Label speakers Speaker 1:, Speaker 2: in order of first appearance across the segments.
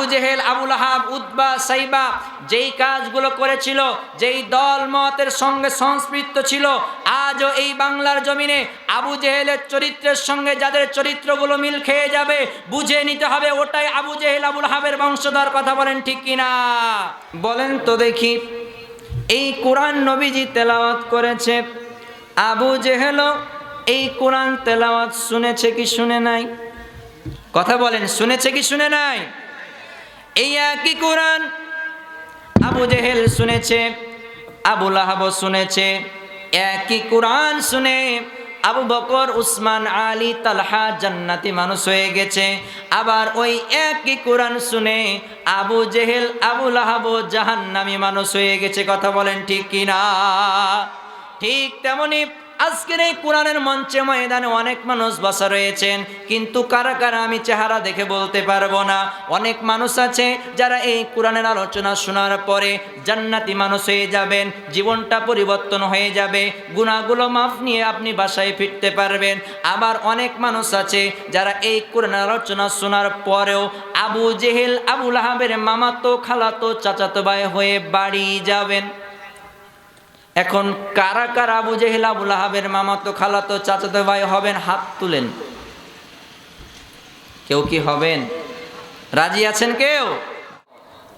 Speaker 1: Abu Jahl Abul আহাব উদ্বা সাইবা যেই কাজগুলো করেছিল, যেই দল মতের সঙ্গে সংস্পৃত ছিল, আজও এই বাংলার জমিনে আবু জেহেলের চরিত্রের সঙ্গে যাদের চরিত্রগুলো মিল খেয়ে যাবে, বুঝে নিতে হবে, ওটাই আবু জেহেল আবুল আহাবের বংশধর কথা বলেন ঠিক কিনা? বলেন তো দেখি, এই কোরআন নবীজি তেলাওয়াত করেছে, আবু জেহেলও এই কোরআন তেলাওয়াত শুনেছে কি শুনে নাই? কথা বলেন, শুনেছে কি শুনে নাই? এই একই কোরআন আবু জেহেল শুনেছে, আবু লাহাব শুনেছে, একই কোরআন শুনে আবু বকর, উসমান, আলী, তালহা জান্নাতি মানুষ হয়ে গেছে। আবার ওই একই কোরআন শুনে আবু জেহেল, আবু লাহাব জাহান্নামি মানুষ হয়ে গেছে। কথা বলেন ঠিক কিনা? ঠিক তেমনি আজকের এই কোরআনের মঞ্চে ময়দানে অনেক মানুষ বসা রয়েছেন, কিন্তু কারা কারা আমি চেহারা দেখে বলতে পারব না। অনেক মানুষ আছে যারা এই কোরআনের আলোচনা শোনার পরে জান্নাতি মানুষ হয়ে যাবেন, জীবনটা পরিবর্তন হয়ে যাবে গুণাগুলো মাফ নিয়ে আপনি বাসায় ফিরতে পারবেন। আবার অনেক মানুষ আছে যারা এই কোরআনের আলোচনা শোনার পরেও আবু জেহেল, আবুল আহাবের মামাতো, খালাতো, চাচাতো ভাই হয়ে বাড়ি যাবেন। এখন কারা কারা আবু জেহেল আবুল আহাবের মামাতো খালাতো চাচাতো ভাই হবেন, হাত তুলেন। কেউ কি হবেন? রাজি আছেন কেউ?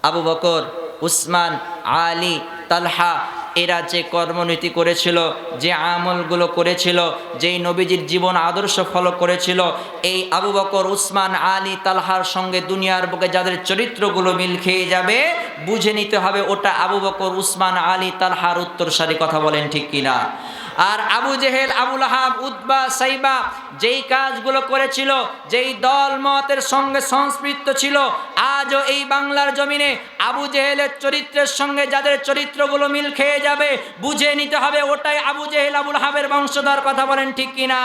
Speaker 1: আবু বকর, উসমান, আলী, তালহা, এরা যে কর্মনীতি করেছিল, যে আমলগুলো করেছিল, যেই নবীজির জীবন আদর্শ ফলো করেছিল, এই আবু বকর, উসমান, আলী, তালহার সঙ্গে দুনিয়ার বুকে যাদের চরিত্রগুলো মিল খেয়ে যাবে বুঝে নিতে হবে, ওটা আবু বকর, উসমান, আলী তালহার উত্তরসারি কথা বলেন ঠিক কিনা। আর আবু জেহেল আবুল আহাব উদ্বা সাইবা যেই কাজগুলো করেছিল, যেই দল মতের সঙ্গে সংস্পৃত ছিল, আজও এই বাংলার জমিনে আবু জেহেলের চরিত্রের সঙ্গে যাদের চরিত্রগুলো মিল খেয়ে যাবে, বুঝে নিতে হবে, ওটাই আবু জেহেল আবুল হাবের বংশধর কথা বলেন ঠিক কিনা।